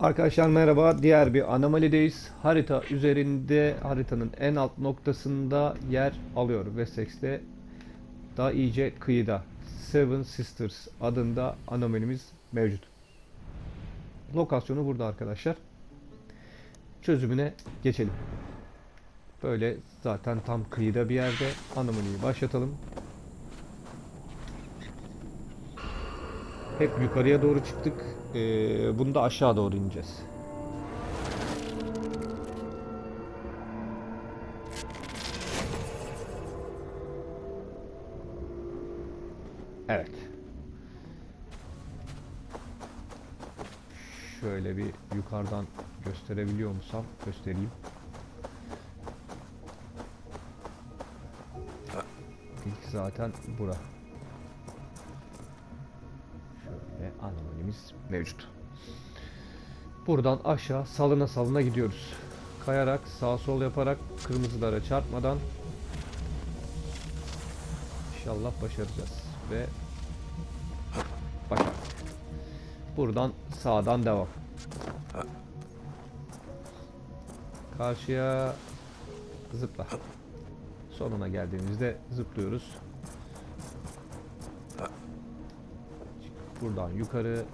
Arkadaşlar merhaba. Diğer bir anomalideyiz. Harita üzerinde haritanın en alt noktasında yer alıyor. Wessex'te daha iyice kıyıda. Seven Sisters adında anomalimiz mevcut. Lokasyonu burada arkadaşlar. Çözümüne geçelim. Böyle zaten tam kıyıda bir yerde anomaliyi başlatalım. Hep yukarıya doğru çıktık. Ee, bunu da aşağı doğru ineceğiz. Evet. Şöyle bir yukarıdan gösterebiliyor musam göstereyim. İlk zaten bura. Anomalimiz mevcut. Buradan aşağı salına salına gidiyoruz. Kayarak sağ sol yaparak kırmızılara çarpmadan İnşallah başaracağız ve başardık. Buradan sağdan devam. Karşıya zıpla. Sonuna geldiğimizde zıplıyoruz. Buradan yukarı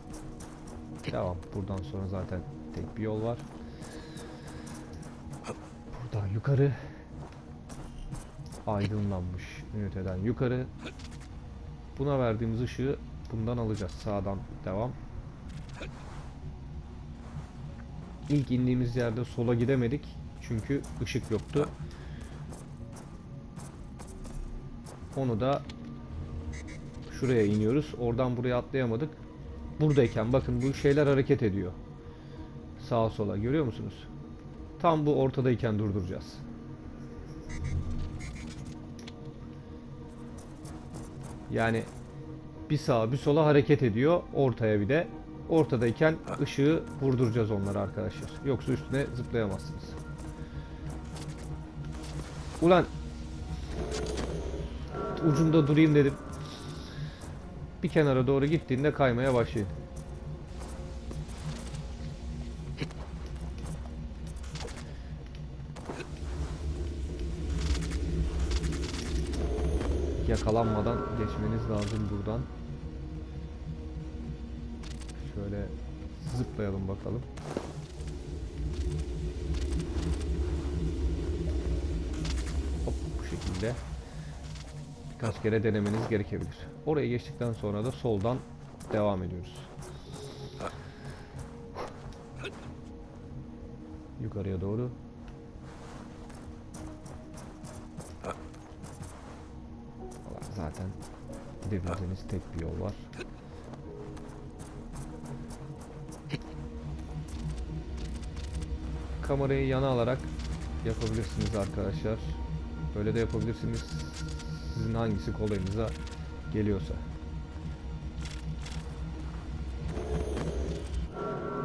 devam. Buradan sonra zaten tek bir yol var. Buradan yukarı aydınlanmış üniteden yukarı. Buna verdiğimiz ışığı bundan alacağız. Sağdan devam. İlk indiğimiz yerde sola gidemedik. Çünkü ışık yoktu. Onu da şuraya iniyoruz. Oradan buraya atlayamadık. Buradayken bakın bu şeyler hareket ediyor. Sağa sola görüyor musunuz? Tam bu ortadayken durduracağız. Yani bir sağa bir sola hareket ediyor. Ortaya bir de. Ortadayken ışığı vurduracağız onlara arkadaşlar. Yoksa üstüne zıplayamazsınız. Ulan ucunda durayım dedim. Bir kenara doğru gittiğinde kaymaya başlayın. Yakalanmadan geçmeniz lazım buradan. Şöyle zıplayalım bakalım. Hop bu şekilde birkaç kere denemeniz gerekebilir. Oraya geçtikten sonra da soldan devam ediyoruz. Yukarıya doğru. Zaten gidebileceğiniz tek bir yol var. Kamerayı yana alarak yapabilirsiniz arkadaşlar. Böyle de yapabilirsiniz. Sizin hangisi kolayınıza geliyorsa.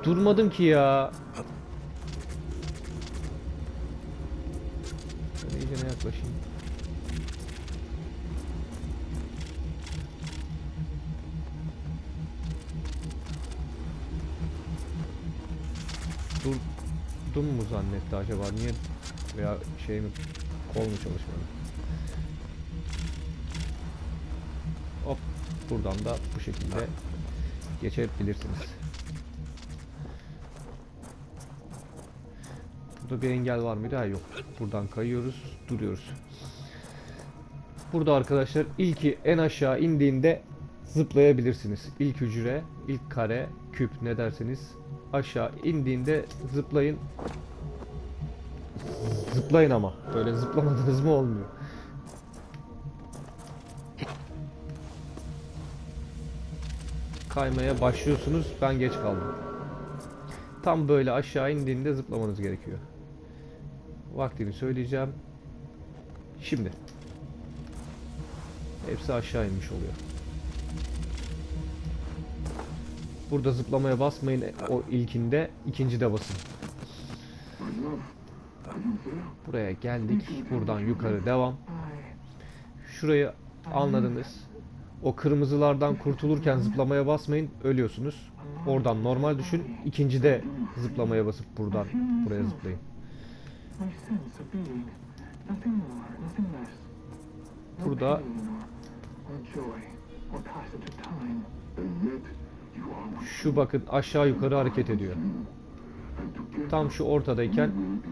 Durmadım ki ya. Şöyle iyice yaklaşayım. Dur, dum mu zannetti acaba? Niye veya şey mi kol mu çalışmadı? Buradan da bu şekilde geçebilirsiniz. Burada bir engel var mıydı? Ha yok. Buradan kayıyoruz, duruyoruz. Burada arkadaşlar ilki en aşağı indiğinde zıplayabilirsiniz. İlk hücre, ilk kare, küp ne derseniz aşağı indiğinde zıplayın. Zıplayın ama. Böyle zıplamadınız mı olmuyor. Kaymaya başlıyorsunuz. Ben geç kaldım. Tam böyle aşağı indiğinde zıplamanız gerekiyor. Vaktini söyleyeceğim. Şimdi. Hepsi aşağı inmiş oluyor. Burada zıplamaya basmayın o ilkinde, ikincide basın. Buraya geldik. Buradan yukarı devam. Şurayı anladınız. O kırmızılardan kurtulurken zıplamaya basmayın, ölüyorsunuz. Oradan normal düşün. İkincide zıplamaya basıp buradan buraya zıplayın. Burada- Şu bakın aşağı yukarı hareket ediyor. Tam şu ortadayken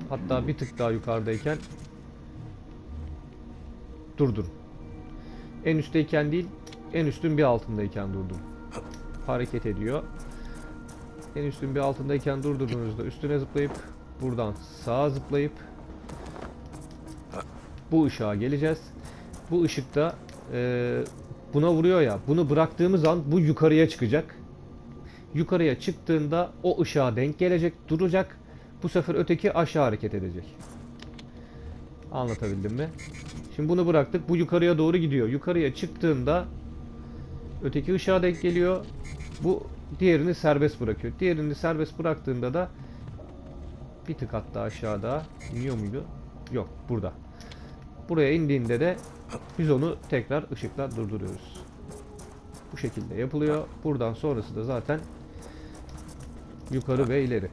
hatta bir tık daha yukarıdayken durdur. En üstteyken değil, en üstün bir altındayken durdur. Hareket ediyor. En üstün bir altındayken durdurduğunuzda üstüne zıplayıp buradan sağa zıplayıp bu ışığa geleceğiz. Bu ışıkta eee, buna vuruyor ya. Bunu bıraktığımız an bu yukarıya çıkacak. Yukarıya çıktığında o ışığa denk gelecek, duracak. Bu sefer öteki aşağı hareket edecek. Anlatabildim mi? Şimdi bunu bıraktık. Bu yukarıya doğru gidiyor. Yukarıya çıktığında öteki ışığa denk geliyor. Bu diğerini serbest bırakıyor. Diğerini serbest bıraktığında da bir tık hatta aşağıda iniyor muydu? Yok, burada. Buraya indiğinde de biz onu tekrar ışıkla durduruyoruz. Bu şekilde yapılıyor. Buradan sonrası da zaten yukarı ve ileri.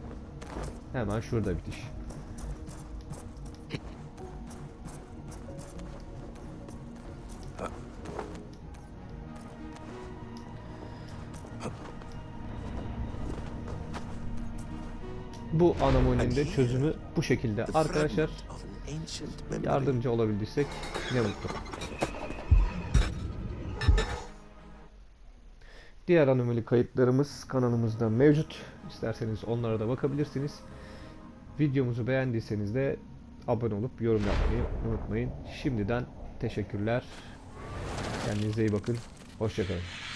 Hemen şurada bitiş. Bu anomalinin de çözümü bu şekilde. Arkadaşlar yardımcı olabildiysek ne mutlu. Diğer anomali kayıtlarımız kanalımızda mevcut. İsterseniz onlara da bakabilirsiniz. Videomuzu beğendiyseniz de abone olup yorum yapmayı unutmayın. Şimdiden teşekkürler. Kendinize iyi bakın. Hoşçakalın.